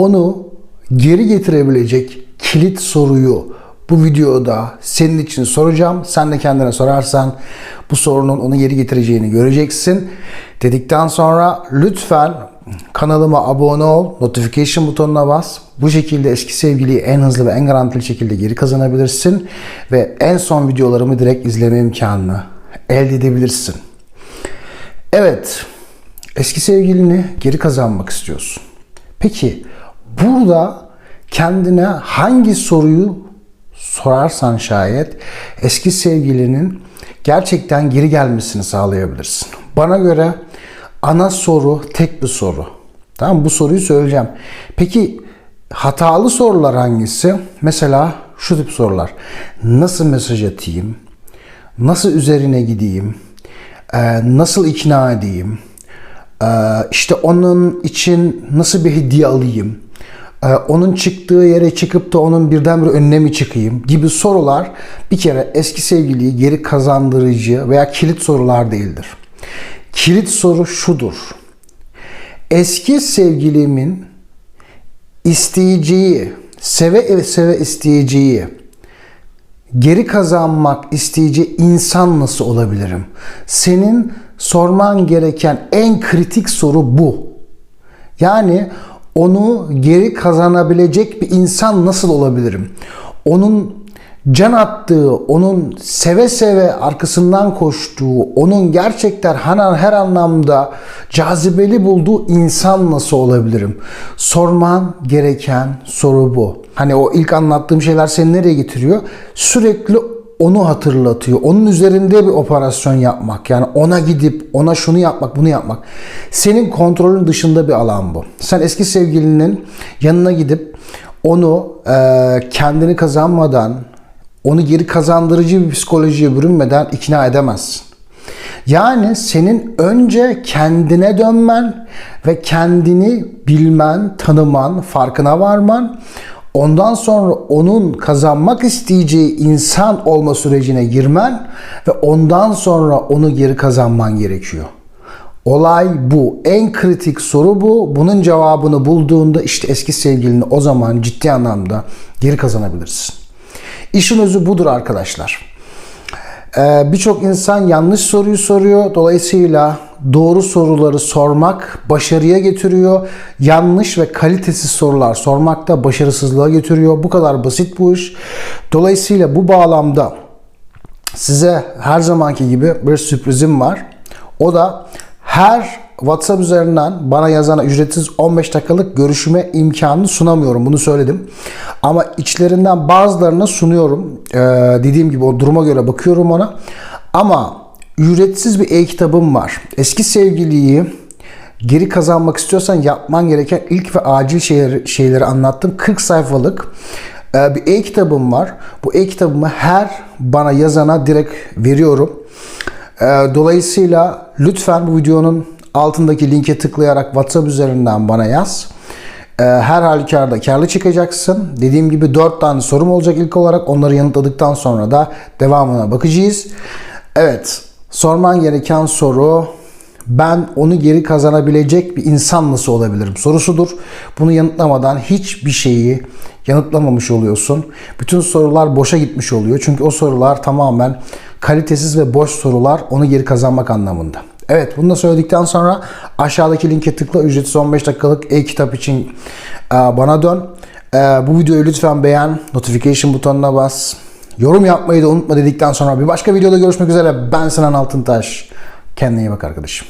onu geri getirebilecek kilit soruyu bu videoda senin için soracağım. Sen de kendine sorarsan bu sorunun onu geri getireceğini göreceksin. Dedikten sonra lütfen kanalıma abone ol, notification butonuna bas. Bu şekilde eski sevgiliyi en hızlı ve en garantili şekilde geri kazanabilirsin. Ve en son videolarımı direkt izleme imkanını elde edebilirsin. Evet, eski sevgilini geri kazanmak istiyorsun. Peki burada kendine hangi soruyu sorarsan şayet eski sevgilinin gerçekten geri gelmesini sağlayabilirsin. Bana göre ana soru tek bir soru. Tamam bu soruyu söyleyeceğim. Peki hatalı sorular hangisi? Mesela şu tip sorular. Nasıl mesaj atayım? Nasıl üzerine gideyim? Ee, nasıl ikna edeyim? Ee, işte onun için nasıl bir hediye alayım? Ee, onun çıktığı yere çıkıp da onun birdenbire önüne mi çıkayım gibi sorular bir kere eski sevgiliyi geri kazandırıcı veya kilit sorular değildir. Kilit soru şudur. Eski sevgilimin isteyeceği, seve seve isteyeceği, geri kazanmak isteyeceği insan nasıl olabilirim? Senin sorman gereken en kritik soru bu. Yani onu geri kazanabilecek bir insan nasıl olabilirim? Onun can attığı, onun seve seve arkasından koştuğu, onun gerçekten her, anlamda cazibeli bulduğu insan nasıl olabilirim? Sorman gereken soru bu. Hani o ilk anlattığım şeyler seni nereye getiriyor? Sürekli onu hatırlatıyor. Onun üzerinde bir operasyon yapmak. Yani ona gidip ona şunu yapmak, bunu yapmak. Senin kontrolün dışında bir alan bu. Sen eski sevgilinin yanına gidip onu e, kendini kazanmadan, onu geri kazandırıcı bir psikolojiye bürünmeden ikna edemezsin. Yani senin önce kendine dönmen ve kendini bilmen, tanıman, farkına varman, ondan sonra onun kazanmak isteyeceği insan olma sürecine girmen ve ondan sonra onu geri kazanman gerekiyor. Olay bu. En kritik soru bu. Bunun cevabını bulduğunda işte eski sevgilini o zaman ciddi anlamda geri kazanabilirsin. İşin özü budur arkadaşlar. Ee, Birçok insan yanlış soruyu soruyor. Dolayısıyla doğru soruları sormak başarıya getiriyor. Yanlış ve kalitesiz sorular sormak da başarısızlığa getiriyor. Bu kadar basit bu iş. Dolayısıyla bu bağlamda size her zamanki gibi bir sürprizim var. O da her WhatsApp üzerinden bana yazana ücretsiz 15 dakikalık görüşme imkanını sunamıyorum. Bunu söyledim. Ama içlerinden bazılarına sunuyorum. Ee, dediğim gibi o duruma göre bakıyorum ona. Ama ücretsiz bir e-kitabım var. Eski sevgiliyi geri kazanmak istiyorsan yapman gereken ilk ve acil şeyleri, şeyleri anlattım. 40 sayfalık e, bir e-kitabım var. Bu e-kitabımı her bana yazana direkt veriyorum. E, Dolayısıyla lütfen bu videonun altındaki linke tıklayarak WhatsApp üzerinden bana yaz. Ee, Her halükarda karlı çıkacaksın. Dediğim gibi 4 tane sorum olacak ilk olarak. Onları yanıtladıktan sonra da devamına bakacağız. Evet, sorman gereken soru ben onu geri kazanabilecek bir insan nasıl olabilirim sorusudur. Bunu yanıtlamadan hiçbir şeyi yanıtlamamış oluyorsun. Bütün sorular boşa gitmiş oluyor. Çünkü o sorular tamamen kalitesiz ve boş sorular onu geri kazanmak anlamında. Evet bunu da söyledikten sonra aşağıdaki linke tıkla ücretsiz 15 dakikalık e-kitap için e, bana dön. E, Bu videoyu lütfen beğen, notification butonuna bas. Yorum yapmayı da unutma dedikten sonra bir başka videoda görüşmek üzere. Ben Sinan Altıntaş. Kendine iyi bak arkadaşım.